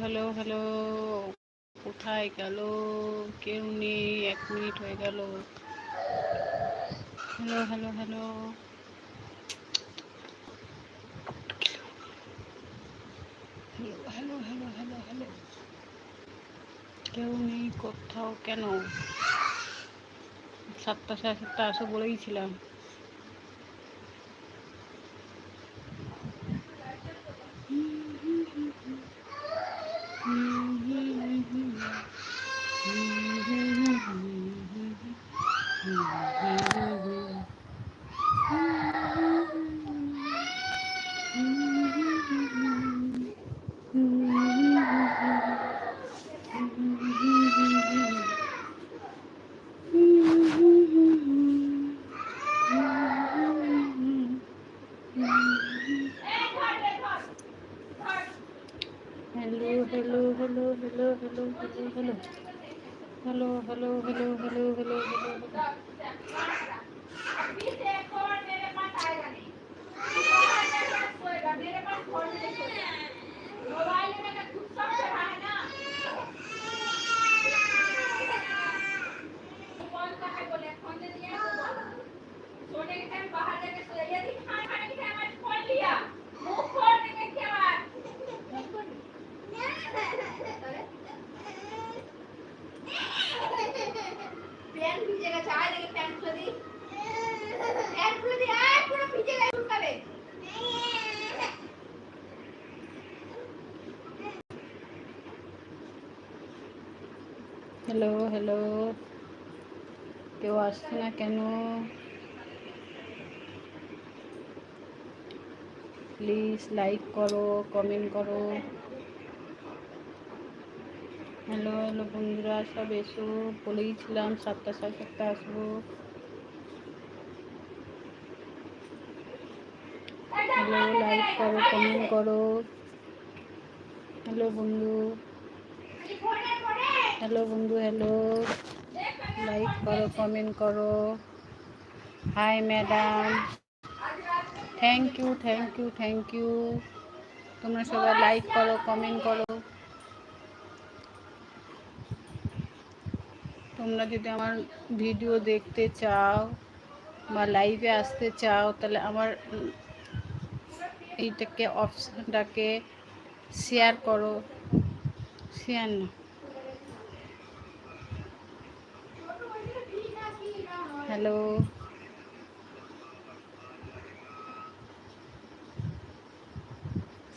Hello hello. কোথায় গেল? কেউ নেই, এক মিনিট হয়ে গেল। Hello hello hello. Hello hello hello hello কেউ নেই কোথাও, কেন? সাতটা সাড়ে সাতটা আসো বলেইছিলাম hello, hello. হ্যালো হ্যালো কেউ আসছে না কেন? প্লিজ লাইক করো কমেন্ট করো। হ্যালো হ্যালো বন্ধুরা, সব এসো। বলেইছিলাম সাতটা সাড়ে সাতটা আসব। হ্যালো লাইক করো কমেন্ট করো। হ্যালো বন্ধু। হ্যালো বন্ধু, হ্যালো। লাইক করো কমেন্ট করো। Hi madam thank you thank you thank you তোমরা সবাই লাইক করো কমেন্ট করো। তোমরা যদি আমার ভিডিও দেখতে চাও বা লাইভে আসতে চাও, তাহলে আমার এইটাকে অপশানটাকে শেয়ার করো। শেয়ার না। হ্যালো।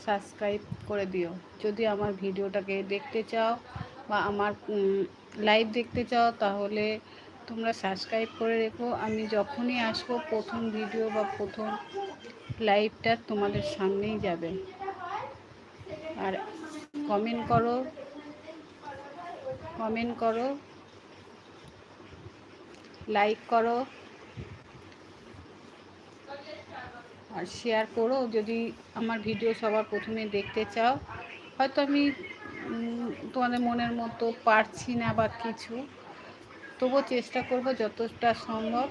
সাবস্ক্রাইব করে দিও। যদি আমার ভিডিওটাকে দেখতে চাও বা আমার লাইভ দেখতে চাও, তাহলে তোমরা সাবস্ক্রাইব করে রেখো। আমি যখনই আসব, প্রথম ভিডিও বা প্রথম লাইভটা তোমাদের সামনেই যাবে। আর কমেন্ট করো। কমেন্ট করো। লাইক করো। আর শেয়ার করো, যদি আমার ভিডিও সবার প্রথমে দেখতে চাও। হয়তো আমি তোমাদের মনের মতো পারছি না বা কিছু। তবুও চেষ্টা করব যতটা সম্ভব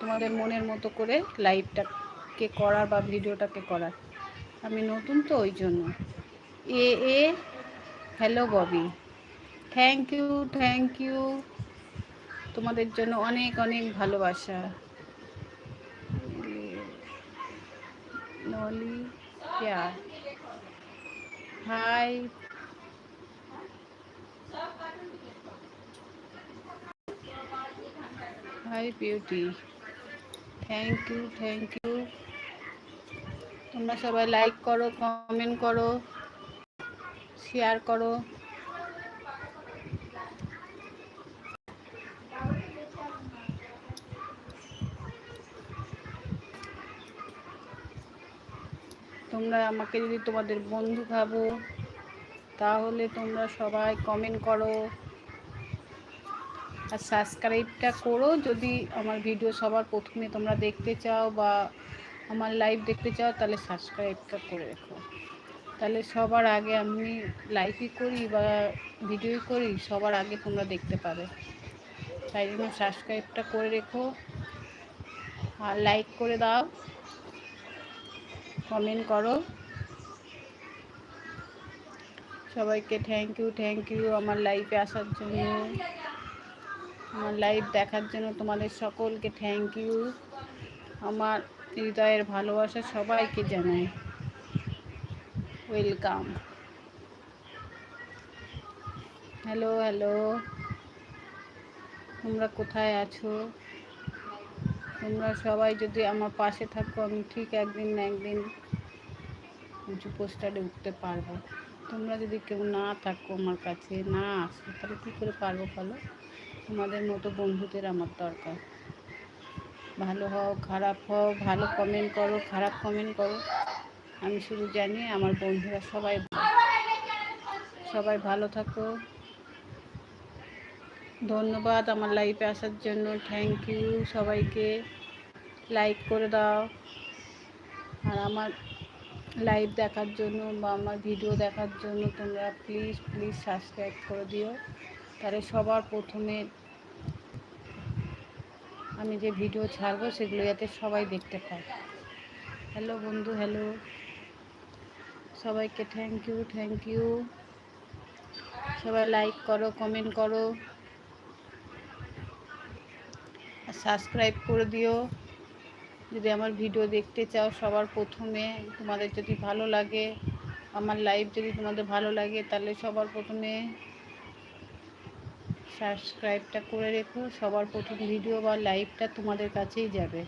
তোমাদের মনের মতো করে লাইভটাকে করার বা ভিডিওটাকে করার। আমি নতুন তো, ওই জন্য। এ এ hello Bobby. Thank you thank you তোমাদের জন্য অনেক অনেক ভালোবাসা। নলি প্যার hi. Hi, beauty. Thank you thank you তোমরা সবাই লাইক করো কমেন্ট করো শেয়ার করো। তোমরা আমাকে যদি তোমাদের বন্ধু ভাবো, তাহলে তোমরা সবাই কমেন্ট করো আর সাবস্ক্রাইবটা করো। যদি আমার ভিডিও সবার প্রথমে তোমরা দেখতে চাও বা আমার লাইভ দেখতে চাও, তাহলে সাবস্ক্রাইবটা করে রেখো। তাহলে সবার আগে আমি লাইভই করি বা ভিডিও করি, সবার আগে তোমরা দেখতে পাবে। তাই জন্য সাবস্ক্রাইবটা করে রেখো। আর লাইক করে দাও। কমেন্ট করো। সবাইকে থ্যাংক ইউ থ্যাংক ইউ আমার লাইফে আসার জন্য। আমার লাইভ দেখার জন্য তোমাদের সকলকে থ্যাংক ইউ আমার হৃদয়ের ভালোবাসা সবাইকে জানাই। ওয়েলকাম হ্যালো হ্যালো তোমরা কোথায় আছো? তোমরা সবাই যদি আমার পাশে থাকো, আমি ঠিক একদিন না একদিন উঁচু পোস্টারে উঠতে পারব। তোমরা যদি কেউ না থাকো আমার কাছে, না আসো, তাহলে কী করে পারব বলো? তোমাদের মতো বন্ধুদের আমার দরকার। ভালো হও, খারাপ হও, ভালো কমেন্ট করো, খারাপ কমেন্ট করো। আমি শুধু জানি আমার বন্ধুরা সবাই সবাই ভালো থাকো। ধন্যবাদ আমার লাইফে আসার জন্য। থ্যাংক ইউ সবাইকে। লাইক করে দাও। আর আমার লাইভ দেখার জন্য বা আমার ভিডিও দেখার জন্য তোমরা প্লিজ প্লিজ সাবস্ক্রাইব করে দিও। তাহলে সবার প্রথমে আমি যে ভিডিও ছাড়বো সেগুলো যাতে সবাই দেখতে পায়। হ্যালো বন্ধু হ্যালো সবাইকে থ্যাংক ইউ থ্যাংক ইউ সবাই লাইক করো কমেন্ট করো আর সাবস্ক্রাইব করে দিও। যদি আমার ভিডিও দেখতে চাও সবার প্রথমে, তোমাদের যদি ভালো লাগে, আমার লাইভ যদি তোমাদের ভালো লাগে, তাহলে সবার প্রথমে সাবস্ক্রাইবটা করে রেখো। সবার প্রথম ভিডিও বা লাইভটা তোমাদের কাছেই যাবে।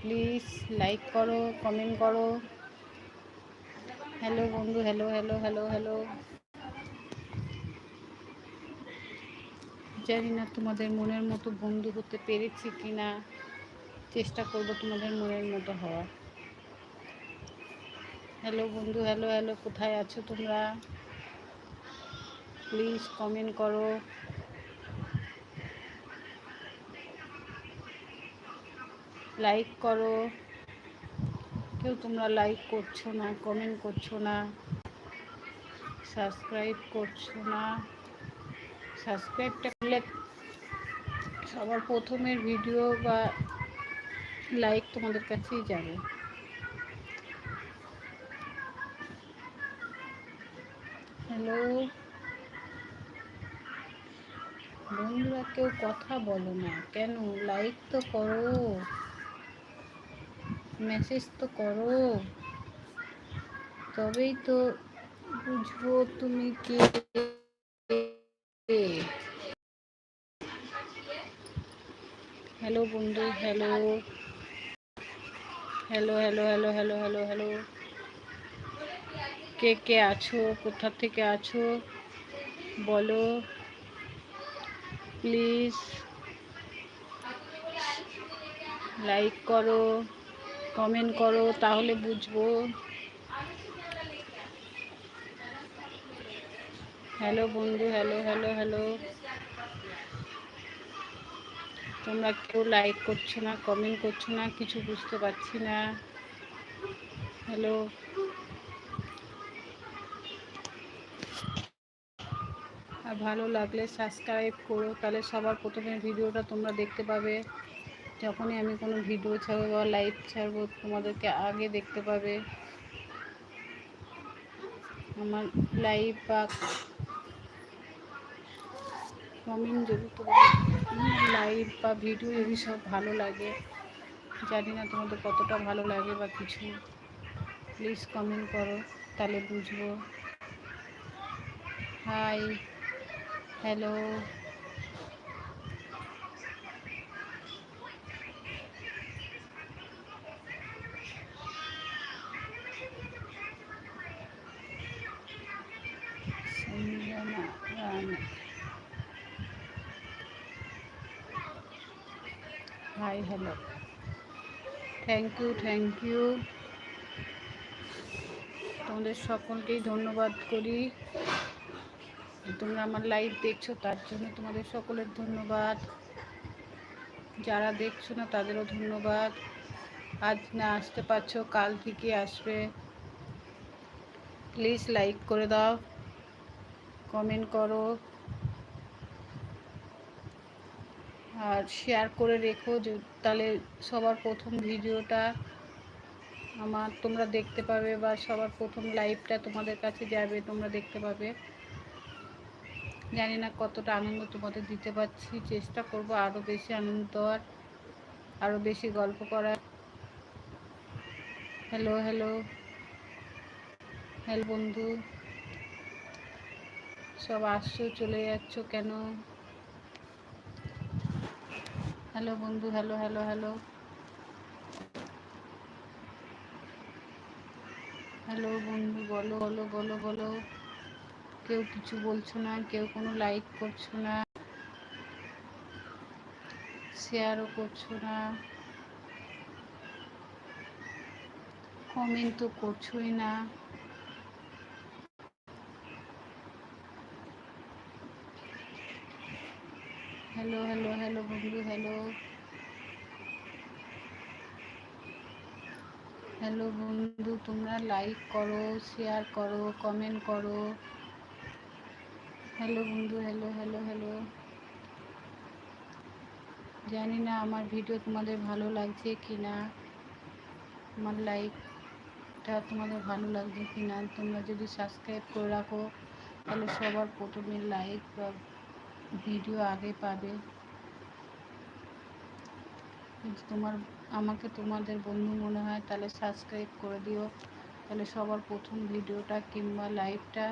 প্লিজ লাইক করো কমেন্ট করো। হ্যালো বন্ধু হ্যালো হ্যালো হ্যালো হ্যালো জানি না তোমাদের মনের মতো বন্ধু হতে পেরেছি কি না চেষ্টা করব তোমাদের মনের মতো হওয়ার। হ্যালো বন্ধু হ্যালো হ্যালো কোথায় আছো তোমরা? প্লিজ কমেন্ট করো। লাইক করো। কেউ তোমরা লাইক করছ না কমেন্ট করছ না সাবস্ক্রাইব করছ না। সাবস্ক্রাইবটা করলে সবার প্রথমের ভিডিও বা লাইক তোমাদের কাছেই যাবে। হ্যালো? বন্ধুরা, কেউ কথা বলো না। কেন? লাইক তো করো। মেসেজ তো করো। তবেই তো বুঝব তুমি কে। হ্যালো বন্ধু hello hello hello hello hello hello hello কে কে আছো? কোথা থেকে আছো? বলো। প্লিজ লাইক করো কমেন্ট করো, তাহলে বুঝব। হ্যালো বন্ধু, হ্যালো হ্যালো হ্যালো। তোমরা কেউ লাইক করছ না কমেন্ট করছ না, কিছু বুঝতে পারছি না। হ্যালো। আর ভালো লাগলে সাবস্ক্রাইব করো, তাহলে সবার প্রথমে ভিডিওটা তোমরা দেখতে পাবে। যখনই আমি কোনো ভিডিও ছাড়বো বা লাইভ ছাড়বো, তোমাদেরকে আগে দেখতে পাবে। আমার লাইভ বা কমেন্ট যদি তোমার লাইভ বা ভিডিও যদি সব ভালো লাগে, জানি না তোমাদের কতটা ভালো লাগে বা কিছু প্লিজ কমেন্ট করো, তাহলে বুঝব। Hi hello hi hello thank you thank you তোমাদের সকলকেই ধন্যবাদ করি। তোমরা আমার লাইভ দেখছ, তার জন্য তোমাদের সকলের ধন্যবাদ। যারা দেখছ না, তাদেরও ধন্যবাদ। আজ না আসতে পারছ, কাল থেকে আসবে। প্লিজ লাইক করে দাও। কমেন্ট করো। আর শেয়ার করে রেখো যে তাহলে সবার প্রথম ভিডিওটা আমার তোমরা দেখতে পাবে বা সবার প্রথম লাইভটা তোমাদের কাছে যাবে, তোমরা দেখতে পাবে। জানি না কতটা আনন্দ তোমাদের দিতে পারছি, চেষ্টা করব আরও বেশি আনন্দ দেওয়ার আরও বেশি গল্প করার। হ্যালো হ্যালো হ্যালো বন্ধু। সব আসছো, চলে যাচ্ছ কেন? হ্যালো বন্ধু, হ্যালো হ্যালো হ্যালো। হ্যালো বন্ধু, বলো বলো বলো বলো। কেউ কিছু বলছো না, কেউ কোনো লাইক করছ না শেয়ারও করছ না কমেন্ট তো করছোই না। হ্যালো হ্যালো হ্যালো বন্ধু হ্যালো হ্যালো বন্ধু তোমরা লাইক করো শেয়ার করো কমেন্ট করো হ্যালো বন্ধু হ্যালো হ্যালো হ্যালো জানি না আমার ভিডিও তোমাদের ভালো লাগছে কি না আমার লাইকটা তোমাদের ভালো লাগছে কি না তোমরা যদি সাবস্ক্রাইব করে রাখো, তাহলে সবার প্রথমে লাইক বা ভিডিও আগে পাবে। তোমার, আমাকে তোমাদের বন্ধু মনে হয়, তাহলে সাবস্ক্রাইব করে দিও। তাহলে সবার প্রথম ভিডিওটা কিংবা লাইভটা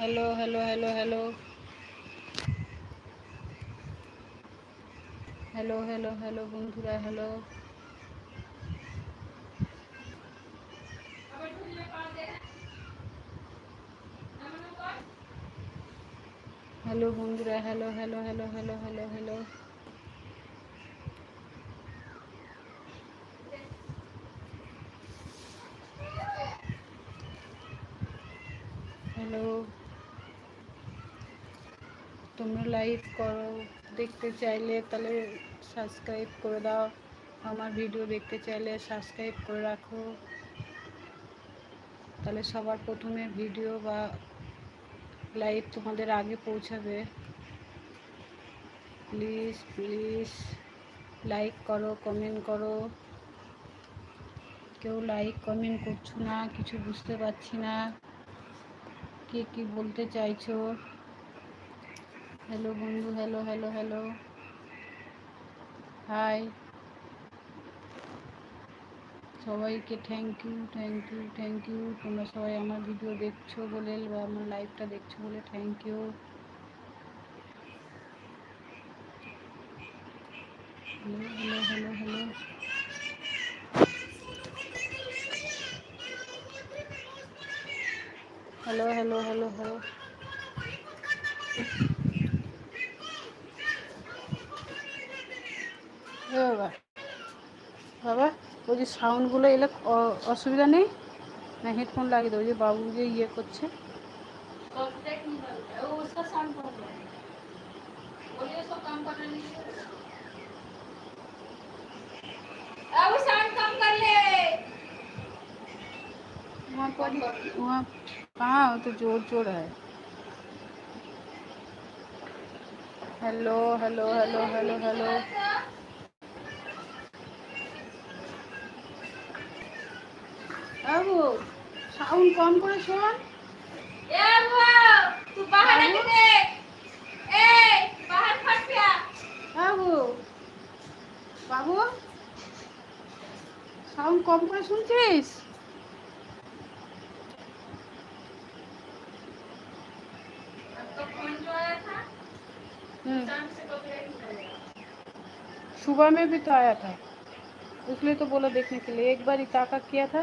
hello hello hello hello hello hello hello বন্ধুরা হ্যালো হ্যালো বন্ধুরা hello hello hello hello hello hello hello live করো, দেখতে চাইলে তাহলে সাবস্ক্রাইব করে দাও। আমার ভিডিও দেখতে চাইলে সাবস্ক্রাইব করে রাখো। তাহলে সবার প্রথমে ভিডিও বা লাইভ তোমাদের আগে পৌঁছাবে। প্লিজ প্লিজ লাইক করো কমেন্ট করো। কেউ লাইক কমেন্ট করছ না, কিছু বুঝতে পারছি না। কে কি বলতে চাইছো? হ্যালো বন্ধু, হ্যালো হ্যালো হ্যালো। হাই সবাইকে thank you thank you thank you তোমরা সবাই আমার ভিডিও দেখছ বলে বা আমার লাইভটা দেখছ বলে thank you hello hello hello hello hello hello hello hello যে সাউন্ডগুলো এলে অসুবিধা নেই। না, হেডফোন লাগিয়ে দেবো, যে বাবু যে ইয়ে করছে। वहाँ জোর तो hello hello hello hello hello sound কম করে শোন। তুই বাহার এই বাহার বাবু সাউন্ড কম করে শুনছিস? सुबह में भी तो आया था इसलिए तो बोला देखने के लिए एक बार ही ताका किया था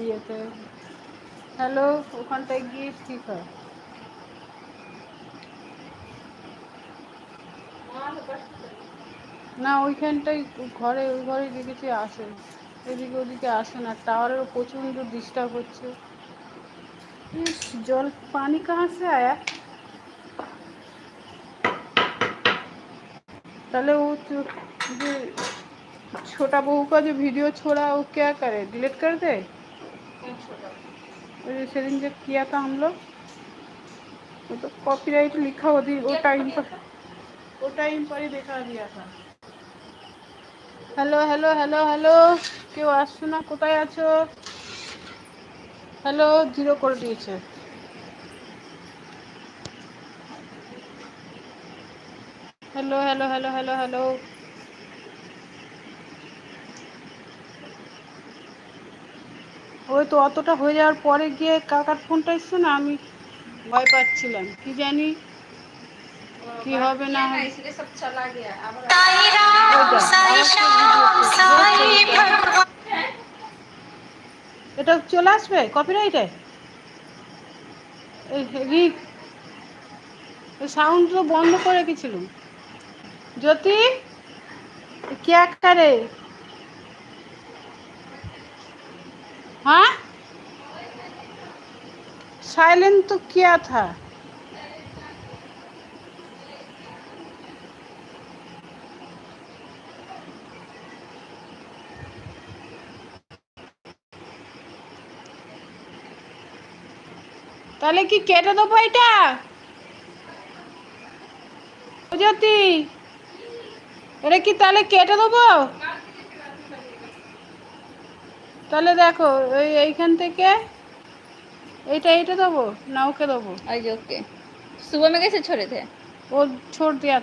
ইয়েতে হ্যালো ওখানটায় গিয়ে ঠিক হয় वहाँ से बस না ওইখানটাই ঘরে ওই ঘরে দেখেছি আসে এদিকে ওদিকে আসে না টাওয়ারেরও প্রচণ্ড ডিস্টার্ব হচ্ছে ইস, জল পানি কাহা সে আয়া তাহলে वो जो जो छोटा बहू का जो वीडियो छोड़ा वो क्या करे डिलीट कर दे कौन छोटा वो जो सेदिन जो किया था हम लोग वो तो कॉपीराइट लिखा वो दिन वो क्या टाइम किया पर था? वो टाइम पर ही देखा दिया था হ্যালো হ্যালো হ্যালো হ্যালো কেউ আসছো না কোথায় আছো হ্যালো জিরো করে দিয়েছে hello hello hello hello hello ওই তো অতটা হয়ে যাওয়ার পরে গিয়ে কাকার ফোনটা এসছে না, আমি ভয় পাচ্ছিলাম। কি জানি কি হবে না এটা চলে আসবে? কপিরাইটে সাউন্ড তো বন্ধ করে গেছিল জ্যোতি? কে একটা রে? हाँ साइलेंट तो किया था তাহলে কি কেটে দেবো এটা ও জ্যোতি এটা কি তাহলে কেটে দেবো তাহলে দেখো ওই এইখান থেকে এইটা এইটা দেবো না ওকে দেবো ओके सुबह में कैसे छोड़े थे वो छोड़ दिया था